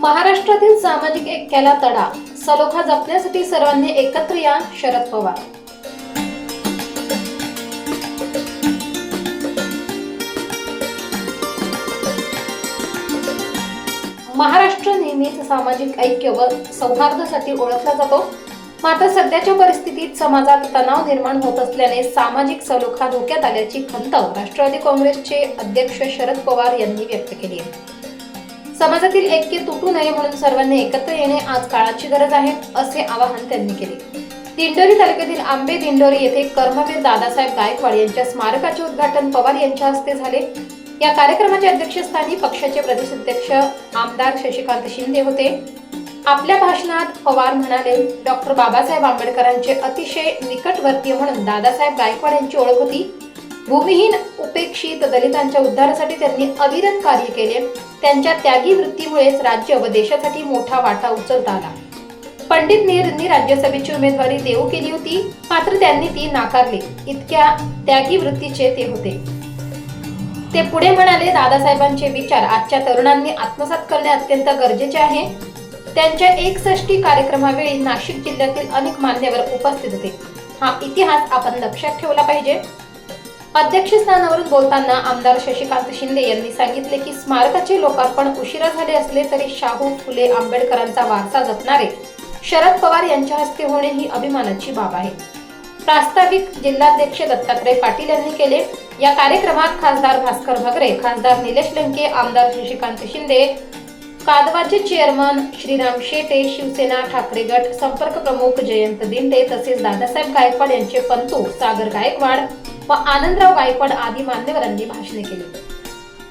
महाराष्ट्रातील सामाजिक ऐक्याला तडा सलोखा जपण्यासाठी सर्वांनी एकत्र या शरद पवार. महाराष्ट्र नेहमीच सामाजिक ऐक्य व सौहार्दासाठी ओळखला जातो. मात्र सध्याच्या परिस्थितीत समाजात तणाव निर्माण होत असल्याने सामाजिक सलोखा धोक्यात आल्याची खंत राष्ट्रवादी काँग्रेसचे अध्यक्ष शरद पवार यांनी व्यक्त केली आहे. समाजातील ऐक्य तुटू नये म्हणून सर्वांनी एकत्र येणे आज काळाची गरज आहे असे आवाहन त्यांनी केले. दिंडोरी तालुक्यातील आंबे दिंडोरी येथे कर्मवीर दादासाहेब गायकवाड यांच्या स्मारकाचे उद्घाटन पवार यांच्या हस्ते झाले. या कार्यक्रमाच्या अध्यक्षस्थानी पक्षाचे प्रदेशाध्यक्ष आमदार शशिकांत शिंदे होते. आपल्या भाषणात पवार म्हणाले डॉक्टर बाबासाहेब आंबेडकरांचे अतिशय निकटवर्तीय म्हणून दादासाहेब गायकवाड यांची ओळख होती. भूमिहीन उपेक्षित दलितांच्या उद्धारासाठी त्यांनी अविरत कार्य केले. त्यांच्या त्यागी वृत्तीमुळेच राज्य व देशासाठी मोठा वाटा उचलता आला. पंडित नेहरूंनी राज्यसभेची उमेदवारी देऊ केली होती मात्र त्यांनी ती नाकारली. इतक्या त्यागी वृत्तीचे ते होते. ते पुढे म्हणाले दादासाहेबांचे विचार आजच्या तरुणांनी आत्मसात करणे अत्यंत गरजेचे आहे. त्यांच्या एकसष्टी कार्यक्रमावेळी नाशिक जिल्ह्यातील अनेक मान्यवर उपस्थित होते. हा इतिहास आपण लक्षात ठेवला पाहिजे. अध्यक्षस्थानावरून बोलताना आमदार शशिकांत शिंदे यांनी सांगितले की स्मारकाचे लोकार्पण उशिरा झाले असले तरी शाहू फुले आंबेडकरांचा वारसा जपणारे शरद पवार यांच्या हस्ते होणे ही अभिमानाची बाब आहे. प्रास्ताविक जिल्हाध्यक्ष दत्तात्रय पाटील यांनी केले. या कार्यक्रमात खासदार भास्कर भगरे खासदार निलेश लंके आमदार शशिकांत शिंदे कादवाचे चेअरमन श्रीराम शेटे शिवसेना ठाकरे गट संपर्क प्रमुख जयंत दिंडे तसेच दादासाहेब गायकवाड यांचे पंतू सागर गायकवाड व आनंदराव गायकवाड आदी मान्यवरांनी भाषणे केली.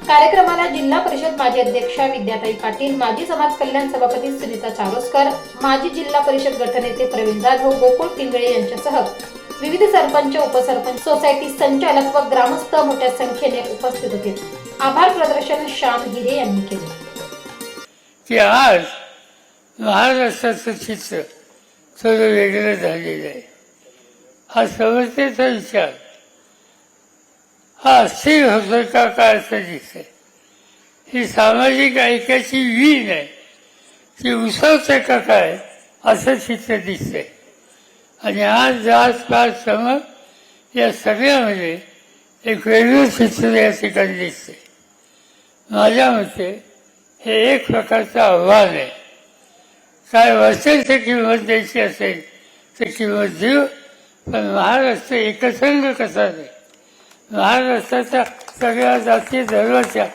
कार्यक्रमाला जिल्हा परिषद माजी अध्यक्षा विद्याताई पाटील माजी समाज कल्याण सभापती सुनीता चारोस्कर माजी जिल्हा परिषद गटनेते प्रवीण जाधव गोकुळ पिंगळे यांच्यासह विविध सरपंच उपसरपंच सोसायटी संचालक व ग्रामस्थ मोठ्या संख्येने उपस्थित होते. आभार प्रदर्शन श्याम हिरे यांनी केले. की आज महाराष्ट्राचं चित्र थोडं वेगळं झालेलं आहे. हा समस्येचा विचार. हा अस्थिर का काय असं दिसतंय? ही सामाजिक ऐक्याची वीण आहे. ती उसवते का काय? असं चित्र दिसते आणि आज जात पाच समज या सगळ्यामध्ये एक वेगळं चित्र या ठिकाणी दिसते माझ्या मते हे एक प्रकारचं आव्हान आहे. काय वाचेल किंमत द्यायची असेल तर किंमत देऊ पण महाराष्ट्र एकसंघ कसा नाही महाराष्ट्राच्या सगळ्या जाती धर्माच्या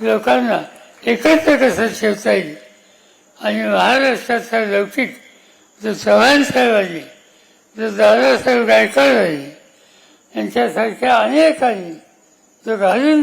लोकांना एकत्र कसं ठेवता येईल? आणि महाराष्ट्राचा लौकिक जो चव्हाण साहेबांनी जो दादासाहेब गायकवाड यांच्यासारख्या अनेकांनी जो घालून